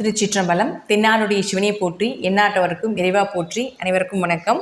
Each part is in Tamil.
திருச்சிற்றம்பலம் தென்னாடுடைய சிவனை போற்றி எந்நாட்டவருக்கும் இறைவா போற்றி அனைவருக்கும் வணக்கம்.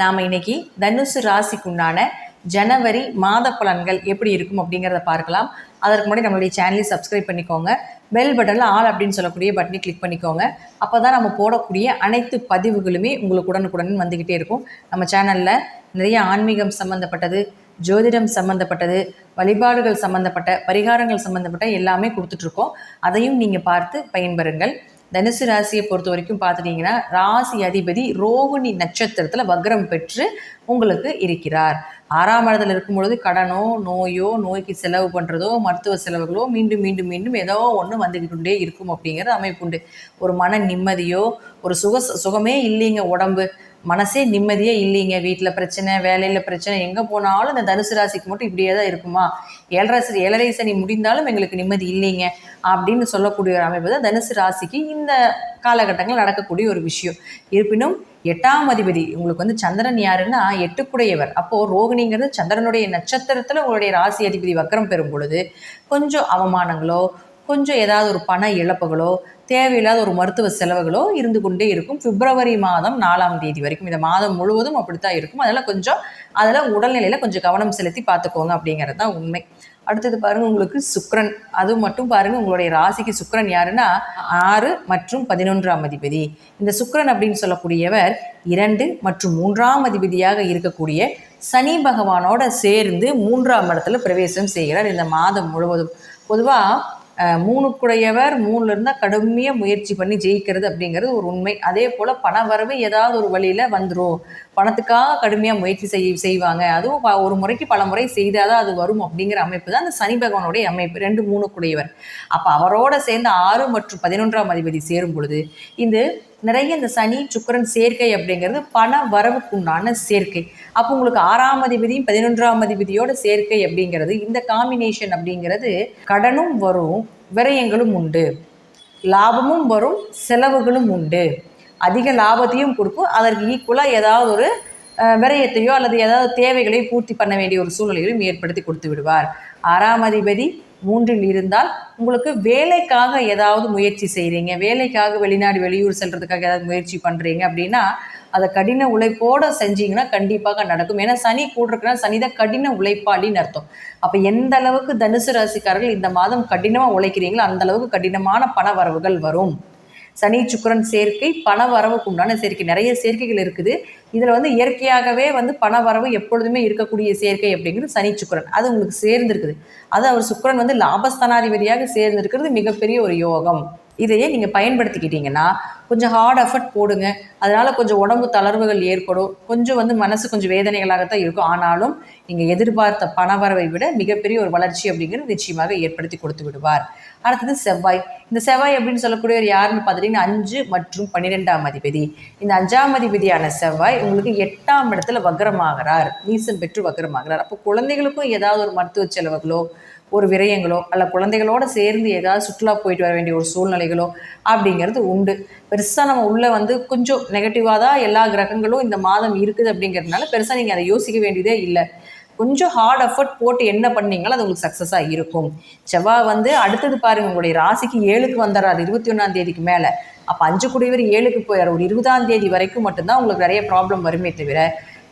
நாம் இன்னைக்கு தனுசு ராசிக்குண்டான ஜனவரி மாத பலன்கள் எப்படி இருக்கும் அப்படிங்கிறத பார்க்கலாம். அதற்கு முன்னாடி நம்மளுடைய சேனலை சப்ஸ்கிரைப் பண்ணிக்கோங்க. பெல் பட்டனில் ஆல் அப்படின்னு சொல்லக்கூடிய பட்டனை கிளிக் பண்ணிக்கோங்க. அப்போ தான் நம்ம போடக்கூடிய அனைத்து பதிவுகளுமே உங்களுக்கு உடனுக்குடன் வந்துக்கிட்டே இருக்கும். நம்ம சேனலில் நிறைய ஆன்மீகம் சம்மந்தப்பட்டது ஜோதிடம் சம்மந்தப்பட்டது வழிபாடுகள் சம்மந்தப்பட்ட பரிகாரங்கள் சம்மந்தப்பட்ட எல்லாமே கொடுத்துட்ருக்கோம். அதையும் நீங்கள் பார்த்து பயன்பெறுங்கள். தனுசு ராசியை பொறுத்த வரைக்கும் பார்த்துட்டிங்கன்னா ராசி அதிபதி ரோகிணி நட்சத்திரத்தில் வக்ரம் பெற்று உங்களுக்கு இருக்கிறார். ஆறாம் இடத்துல இருக்கும் பொழுது கடனோ நோயோ நோய்க்கு செலவு பண்ணுறதோ மருத்துவ செலவுகளோ மீண்டும் மீண்டும் மீண்டும் ஏதோ ஒன்று வந்துக்கிட்டே இருக்கும் அப்படிங்கிற அமைப்பு உண்டு. ஒரு மன நிம்மதியோ ஒரு சுக சுகமே இல்லைங்க உடம்பு. மனசே நிம்மதியே இல்லைங்க. வீட்டில் பிரச்சனை வேலையில் பிரச்சனை எங்கே போனாலும் இந்த தனுசு ராசிக்கு மட்டும் இப்படியே தான் இருக்குமா? ஏழரை ஏழரை சனி முடிந்தாலும் எங்களுக்கு நிம்மதி இல்லைங்க. அப்படின்னு சொல்லக்கூடிய ஒரு அமைப்பு தான் தனுசு ராசிக்கு இந்த காலகட்டங்கள் நடக்கக்கூடிய ஒரு விஷயம். இருப்பினும் எட்டாம் அதிபதி உங்களுக்கு வந்து சந்திரன் யாருன்னா எட்டுக்குடையவர். அப்போது ரோகிணிங்கிறது சந்திரனுடைய நட்சத்திரத்தில் உங்களுடைய ராசி அதிபதி வக்கரம் பெறும் பொழுது கொஞ்சம் அவமானங்களோ கொஞ்சம் ஏதாவது ஒரு பண இழப்புகளோ தேவையில்லாத ஒரு மருத்துவ செலவுகளோ இருந்து கொண்டே இருக்கும். பிப்ரவரி மாதம் நாலாம் தேதி வரைக்கும். இந்த மாதம் முழுவதும் அப்படித்தான் இருக்கும். அதெல்லாம் கொஞ்சம் அதில் உடல்நிலையில் கொஞ்சம் கவனம் செலுத்தி பார்த்துக்கோங்க அப்படிங்கிறது தான் உண்மை. அடுத்தது பாருங்க உங்களுக்கு சுக்ரன் அது மட்டும் பாருங்க உங்களுடைய ராசிக்கு சுக்ரன் யாருன்னா ஆறு மற்றும் பதினொன்றாம் அதிபதி. இந்த சுக்ரன் அப்படின்னு சொல்லக்கூடியவர் இரண்டு மற்றும் மூன்றாம் அதிபதியாக இருக்கக்கூடிய சனி பகவானோட சேர்ந்து மூன்றாம் இடத்துல பிரவேசம் செய்கிறார் இந்த மாதம் முழுவதும். பொதுவாக மூணுக்குடையவர் மூணுல இருந்தால் கடுமையாக முயற்சி பண்ணி ஜெயிக்கிறது அப்படிங்கிறது ஒரு உண்மை. அதே போல் பண வரவு ஏதாவது ஒரு வழியில் வந்துடும் பணத்துக்காக கடுமையாக முயற்சி செய் செய்வாங்க. அதுவும் ஒரு முறைக்கு பல முறை செய்தால் தான் அது வரும் அப்படிங்கிற அமைப்பு தான் அந்த சனி பகவானுடைய அமைப்பு. ரெண்டு மூணுக்குடையவர். அப்போ அவரோட சேர்ந்து ஆறு மற்றும் பதினொன்றாம் அதிபதி சேரும் பொழுது இந்த நிறைய இந்த சனி சுக்கிரன் சேர்க்கை அப்படிங்கிறது பண வரவுக்குண்டான சேர்க்கை. அப்போ உங்களுக்கு ஆறாம் அதிபதியும் பதினொன்றாம் அதிபதியோட சேர்க்கை அப்படிங்கிறது இந்த காம்பினேஷன் அப்படிங்கிறது கடனும் வரும் விரயங்களும் உண்டு. லாபமும் வரும் செலவுகளும் உண்டு. அதிக லாபத்தையும் கொடுக்கும். அதற்கு ஈக்குவலாக ஏதாவது ஒரு விரயத்தையோ அல்லது ஏதாவது தேவைகளையோ பூர்த்தி பண்ண வேண்டிய ஒரு சூழ்நிலைகளையும் ஏற்படுத்தி கொடுத்து விடுவார். ஆறாம் அதிபதி மூன்றில் இருந்தால் உங்களுக்கு வேலைக்காக ஏதாவது முயற்சி செய்கிறீங்க வேலைக்காக வெளிநாடு வெளியூர் செல்றதுக்காக ஏதாவது முயற்சி பண்ணுறீங்க அப்படின்னா அதை கடின உழைப்போடு செஞ்சீங்கன்னா கண்டிப்பாக நடக்கும். ஏன்னா சனி கூட இருக்கிற சனி தான் கடின உழைப்பாளின்னு அர்த்தம். அப்போ எந்த அளவுக்கு தனுசு ராசிக்காரர்கள் இந்த மாதம் கடினமாக உழைக்கிறீங்களோ அந்த அளவுக்கு கடினமான பண வரவுகள் வரும். சனி சுக்கிரன் சேர்க்கை பண வரவுக்கு உண்டான சேர்க்கை. நிறைய சேர்க்கைகள் இருக்குது. இதில் வந்து இயற்கையாகவே வந்து பண வரவு எப்பொழுதுமே இருக்கக்கூடிய சேர்க்கை அப்படிங்கிறது சனி சுக்கிரன். அது உங்களுக்கு சேர்ந்துருக்குது. அது அவர் சுக்கிரன் வந்து லாபஸ்தானாதிபதியாக சேர்ந்திருக்கிறது மிகப்பெரிய ஒரு யோகம். இதையே நீங்கள் பயன்படுத்திக்கிட்டீங்கன்னா கொஞ்சம் ஹார்ட் எஃபர்ட் போடுங்க. அதனால் கொஞ்சம் உடம்பு தளர்வுகள் ஏற்படும். கொஞ்சம் வந்து மனசு கொஞ்சம் வேதனைகளாகத்தான் இருக்கும். ஆனாலும் நீங்கள் எதிர்பார்த்த பணவரவை விட மிகப்பெரிய ஒரு வளர்ச்சி அப்படிங்கிறது நிச்சயமாக ஏற்படுத்தி கொடுத்து விடுவார். அடுத்தது செவ்வாய். இந்த செவ்வாய் அப்படின்னு சொல்லக்கூடியவர் யாருன்னு பார்த்துட்டிங்கன்னா அஞ்சு மற்றும் பன்னிரெண்டாம் அதிபதி. இந்த அஞ்சாம் அதிபதியான செவ்வாய் உங்களுக்கு எட்டாம் இடத்துல வக்ரமாகிறார். நீசம் பெற்று வக்ரமாகிறார். அப்போ குழந்தைகளுக்கும் ஏதாவது ஒரு மருத்துவ செலவுகளோ ஒரு விரயங்களோ அல்ல குழந்தைகளோட சேர்ந்து ஏதாவது சுற்றுலா போயிட்டு வர வேண்டிய ஒரு சூழ்நிலைகளோ அப்படிங்கிறது உண்டு. பெருசாக நம்ம உள்ளே வந்து கொஞ்சம் நெகட்டிவாக தான் எல்லா கிரகங்களும் இந்த மாதம் இருக்குது அப்படிங்கிறதுனால பெருசாக நீங்கள் அதை யோசிக்க வேண்டியதே இல்லை. கொஞ்சம் ஹார்ட் எஃபர்ட் போட்டு என்ன பண்ணீங்களோ அது உங்களுக்கு சக்ஸஸாக இருக்கும். செவ்வாய் வந்து அடுத்தது பாருங்க உங்களுடைய ராசிக்கு ஏழுக்கு வந்துடுறாரு இருபத்தி ஒன்றாம் தேதிக்கு மேலே. அப்போ அஞ்சு குடிவர் ஏழுக்கு போயிடுறாரு ஒரு இருபதாம் தேதி வரைக்கும் மட்டும்தான் உங்களுக்கு நிறைய ப்ராப்ளம் வருமே தவிர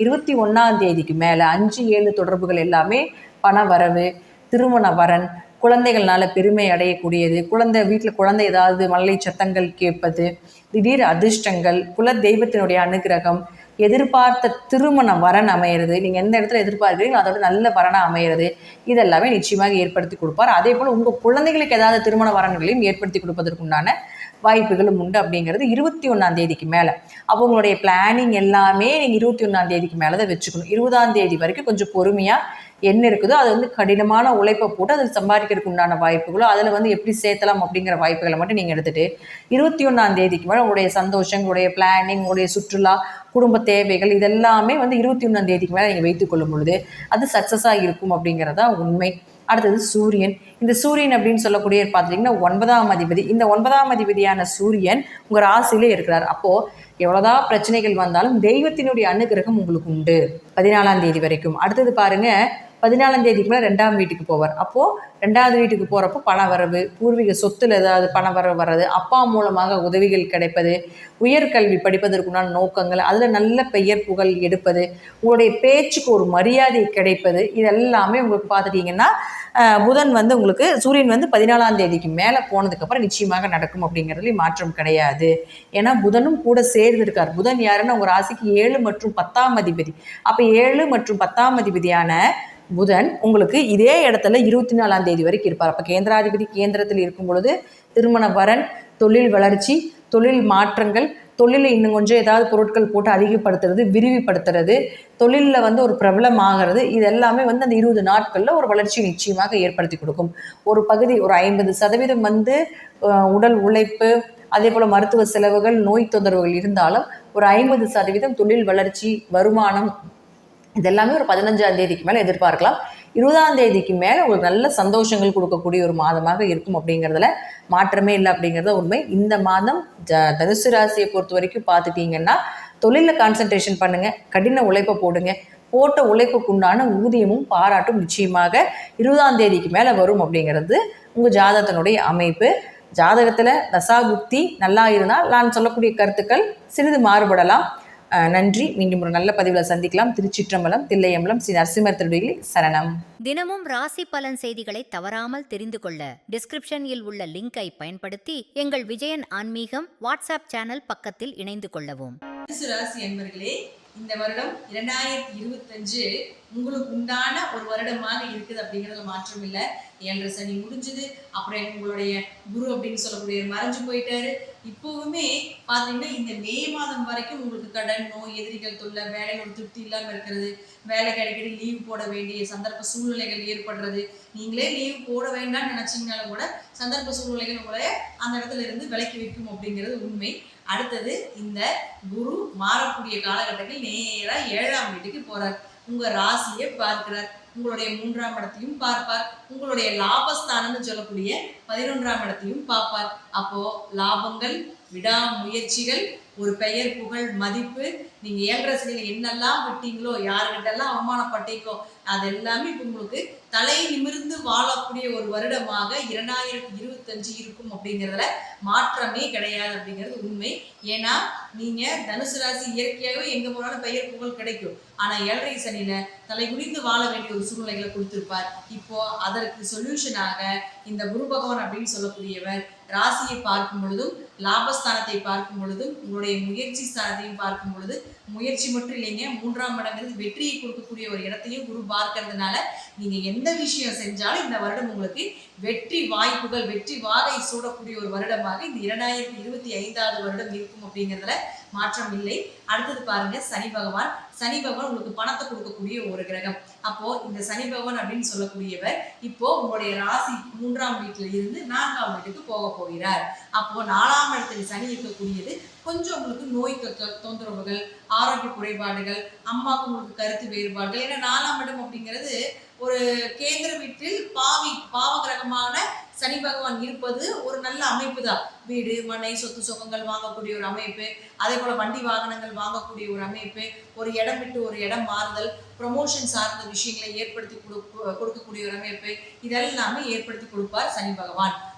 இருபத்தி ஒன்றாம் தேதிக்கு மேலே அஞ்சு ஏழு தொடர்புகள் எல்லாமே பண வரவு திருமண வரன் குழந்தைகள்னால பெருமை அடையக்கூடியது குழந்தை வீட்டில் குழந்தை ஏதாவது மழலை சத்தங்கள் கேட்பது திடீர் அதிர்ஷ்டங்கள் குல தெய்வத்தினுடைய அனுகிரகம் எதிர்பார்த்த திருமண வரன் அமையிறது. நீங்கள் எந்த இடத்துல எதிர்பார்க்குறீங்களோ அதோட நல்ல வரனாக அமையிறது. இதெல்லாமே நிச்சயமாக ஏற்படுத்தி கொடுப்பார். அதே போல் உங்கள் குழந்தைகளுக்கு ஏதாவது திருமண வரன்களையும் ஏற்படுத்தி கொடுப்பதற்குண்டான வாய்ப்புகளும் உண்டு அப்படிங்கிறது இருபத்தி ஒன்றாம் தேதிக்கு மேலே. அவங்களுடைய பிளானிங் எல்லாமே நீங்கள் இருபத்தி ஒன்றாம் தேதிக்கு மேலே தான் வச்சுக்கணும். இருபதாம் தேதி வரைக்கும் கொஞ்சம் பொறுமையாக என்ன இருக்குதோ அது வந்து கடினமான உழைப்பை போட்டு அதில் சம்பாதிக்கிறதுக்கு உண்டான வாய்ப்புகளோ அதில் வந்து எப்படி சேர்த்தலாம் அப்படிங்கிற வாய்ப்புகளை மட்டும் நீங்கள் எடுத்துகிட்டு இருபத்தி ஒன்றாம் தேதிக்கு மேலே உங்களுடைய சந்தோஷம் உங்களுடைய பிளானிங் உங்களுடைய சுற்றுலா குடும்ப தேவைகள் இதெல்லாமே வந்து இருபத்தி ஒன்றாம் தேதிக்கு மேலே நீங்கள் வைத்துக்கொள்ளும் பொழுது அது சக்ஸஸாக இருக்கும் அப்படிங்கிறதா உண்மை. அடுத்தது சூரியன். இந்த சூரியன் அப்படின்னு சொல்லக்கூடிய பார்த்தீங்கன்னா ஒன்பதாம் அதிபதி. இந்த ஒன்பதாம் அதிபதியான சூரியன் உங்கள் ராசியிலே இருக்கிறார். அப்போது எவ்வளோதான் பிரச்சனைகள் வந்தாலும் தெய்வத்தினுடைய அனுகிரகம் உங்களுக்கு உண்டு. பதினாலாம் தேதி வரைக்கும். அடுத்தது பாருங்கள் பதினாலாம் தேதிக்கு மேலே ரெண்டாம் வீட்டுக்கு போவார். அப்போது ரெண்டாவது வீட்டுக்கு போகிறப்போ பண வரவு பூர்வீக சொத்தில் ஏதாவது பண வரவு வர்றது அப்பா மூலமாக உதவிகள் கிடைப்பது உயர்கல்வி படிப்பதற்குண்டான நோக்கங்கள் அதில் நல்ல பெயர் புகழ் எடுப்பது உங்களுடைய பேச்சுக்கு ஒரு மரியாதை கிடைப்பது இதெல்லாமே உங்களுக்கு பார்த்துட்டிங்கன்னா புதன் வந்து உங்களுக்கு சூரியன் வந்து பதினாலாம் தேதிக்கு மேலே போனதுக்கப்புறம் நிச்சயமாக நடக்கும் அப்படிங்கிறதுல மாற்றம் கிடையாது. ஏன்னா புதனும் கூட சேர்ந்து இருக்கார். புதன் யாருன்னா உங்கள் ராசிக்கு ஏழு மற்றும் பத்தாம் அதிபதி. அப்போ ஏழு மற்றும் பத்தாம் அதிபதியான புதன் உங்களுக்கு இதே இடத்துல இருபத்தி நாலாம் தேதி வரைக்கும் இருப்பார். அப்போ கேந்திராதிபதி கேந்திரத்தில் இருக்கும் பொழுது திருமண வரன் தொழில் வளர்ச்சி தொழில் மாற்றங்கள் தொழிலில் இன்னும் கொஞ்சம் ஏதாவது பொருட்கள் போட்டு அதிகப்படுத்துறது விரிவுபடுத்துறது தொழிலில் வந்து ஒரு பிரபலம் ஆகிறது இது எல்லாமே வந்து அந்த இருபது நாட்களில் ஒரு வளர்ச்சி நிச்சயமாக ஏற்படுத்தி கொடுக்கும். ஒரு பகுதி ஒரு ஐம்பது சதவீதம் வந்து உடல் உழைப்பு அதே போல் மருத்துவ செலவுகள் நோய் தொந்தரவுகள் இருந்தாலும் ஒரு ஐம்பது சதவீதம் தொழில் வளர்ச்சி வருமானம் இதெல்லாமே ஒரு பதினஞ்சாம் தேதிக்கு மேலே எதிர்பார்க்கலாம். இருபதாம் தேதிக்கு மேலே உங்களுக்கு நல்ல சந்தோஷங்கள் கொடுக்கக்கூடிய ஒரு மாதமாக இருக்கும் அப்படிங்கிறதுல மாற்றமே இல்லை அப்படிங்கிறது உண்மை. இந்த மாதம் ஜ தனுசு ராசியை பொறுத்த வரைக்கும் பார்த்துட்டீங்கன்னா தொழிலில் கான்சன்ட்ரேஷன் பண்ணுங்கள் கடின உழைப்பை போடுங்க. போட்ட உழைப்புக்குண்டான ஊதியமும் பாராட்டும் நிச்சயமாக இருபதாம் தேதிக்கு மேலே வரும் அப்படிங்கிறது உங்கள் ஜாதகத்தினுடைய அமைப்பு. ஜாதகத்தில் தசாபுக்தி நல்லா இருந்தால் நான் சொல்லக்கூடிய கருத்துக்கள் சிறிது மாறுபடலாம். நன்றி. மீண்டும் ஒரு நல்ல பதிவில் சந்திக்கலாம். திருச்சிற்றம்பலம் தில்லையம்பலம் ஸ்ரீ நரசிம்மர் திருடியில் சரணம். தினமும் ராசி பலன் செய்திகளை தவறாமல் தெரிந்து கொள்ள டிஸ்கிரிப்ஷனில் உள்ள லிங்கை பயன்படுத்தி எங்கள் விஜயன் ஆன்மீகம் வாட்ஸ்அப் சேனல் பக்கத்தில் இணைந்து கொள்ளவும். ராசி என்பர்களே இந்த வருடம் இரண்டாயிரத்தி இருபத்தஞ்சு உங்களுக்கு உண்டான ஒரு வருடமாக இருக்குது அப்படிங்கிறதுல மாற்றம் இல்லை ஏழரை சனி முடிஞ்சது அப்புறம் உங்களுடைய குரு அப்படின்னு சொல்லக்கூடிய மறைஞ்சு போயிட்டாரு. இப்போவுமே பார்த்தீங்கன்னா இந்த மே மாதம் வரைக்கும் உங்களுக்கு கடன் நோய் எதிரிகள் தொல்லை வேலையில் ஒரு திருப்தி இல்லாமல் இருக்கிறது. வேலைக்கு அடிக்கடி லீவ் போட வேண்டிய சந்தர்ப்ப சூழ்நிலைகள் ஏற்படுறது. நீங்களே லீவ் போட வேண்டாம்னு நினச்சிங்கனாலும் கூட சந்தர்ப்ப சூழ்நிலைகள் உங்களை அந்த இடத்துல இருந்து விலக்கி வைக்கும் அப்படிங்கிறது உண்மை. அடுத்தது இந்த குரு மாறக்கூடிய காலகட்டத்தில் நேராக ஏழாம் வீட்டுக்கு போறார். உங்கள் ராசியை பார்க்கிறார். உங்களுடைய மூன்றாம் இடத்தையும் பார்ப்பார். உங்களுடைய லாபஸ்தானம்னு சொல்லக்கூடிய பதினொன்றாம் இடத்தையும் பார்ப்பார். அப்போ லாபங்கள் விடாமுயற்சிகள் ஒரு பெயர் புகழ் மதிப்பு நீங்க ஏழரை சனியில என்னெல்லாம் விட்டீங்களோ யாருக்கிட்டெல்லாம் அவமானப்பட்டீங்களோ அது எல்லாமே இப்போ உங்களுக்கு தலை நிமிர்ந்து வாழக்கூடிய ஒரு வருடமாக இரண்டாயிரத்தி இருபத்தஞ்சு இருக்கும் அப்படிங்கிறதுல மாற்றமே கிடையாது அப்படிங்கிறது உண்மை. ஏன்னா நீங்க தனுசு ராசி இயற்கையாகவே எங்க போனாலும் பெயர் புகழ் கிடைக்கும். ஆனா ஏழரை சனியில தலை குனிந்து வாழ வேண்டிய ஒரு சூழ்நிலைகளை கொடுத்திருப்பார். இப்போ அதற்கு சொல்யூஷனாக இந்த குரு பகவான் அப்படின்னு சொல்லக்கூடியவர் ராசியை பார்க்கும் பொழுதும் லாபஸ்தானத்தை பார்க்கும் பொழுதும் உங்களுடைய முயற்சி ஸ்தானத்தையும் பார்க்கும் பொழுது முயற்சி மட்டும் இல்லைங்க. மூன்றாம் இடங்கிறது வெற்றியை கொடுக்கக்கூடிய ஒரு இடத்தையும் குரு பார்க்கறதுனால நீங்க எந்த விஷயம் செஞ்சாலும் இந்த வருடம் உங்களுக்கு வெற்றி வாய்ப்புகள் வெற்றி வாகை சூடக்கூடிய ஒரு வருடமாக இந்த இரண்டாயிரத்தி இருபத்தி ஐந்தாவது வருடம் இருக்கும் அப்படிங்கிறதுல மாற்றம் இல்லை. அடுத்தது பாருங்க சனி பகவான். சனி பகவான் உங்களுக்கு பணத்தை கொடுக்கக்கூடிய ஒரு கிரகம். அப்போ இந்த சனி பகவான் அப்படின்னு சொல்லக்கூடியவர் இப்போ உங்களுடைய ராசி மூன்றாம் வீட்டுல இருந்து நான்காம் வீட்டுக்கு போக போகிறார். அப்போ நாலாம் இடத்துல சனி இருக்கக்கூடியது கொஞ்சம் உங்களுக்கு நோய் தொந்தரவுகள் ஆரோக்கிய குறைபாடுகள் அம்மாவுக்கு உங்களுக்கு கருத்து வேறுபாடுகள். ஏன்னா நாலாம் இடம் அப்படிங்கிறது ஒரு கேந்திர வீட்டில் பாவி பாவ கிரகமான சனி பகவான் இருப்பது ஒரு நல்ல அமைப்பு தான் வீடு மனை சொத்து சுகங்கள் வாங்கக்கூடிய ஒரு அமைப்பு. அதே போல வண்டி வாகனங்கள் வாங்கக்கூடிய ஒரு அமைப்பு. ஒரு இடம் விட்டு ஒரு இடம் மாறுதல் ப்ரொமோஷன் சார்ந்த விஷயங்களை ஏற்படுத்தி கொடு- கொடுக்கக்கூடிய ஒரு அமைப்பு. இதெல்லாமே ஏற்படுத்தி கொடுப்பார் சனி பகவான்.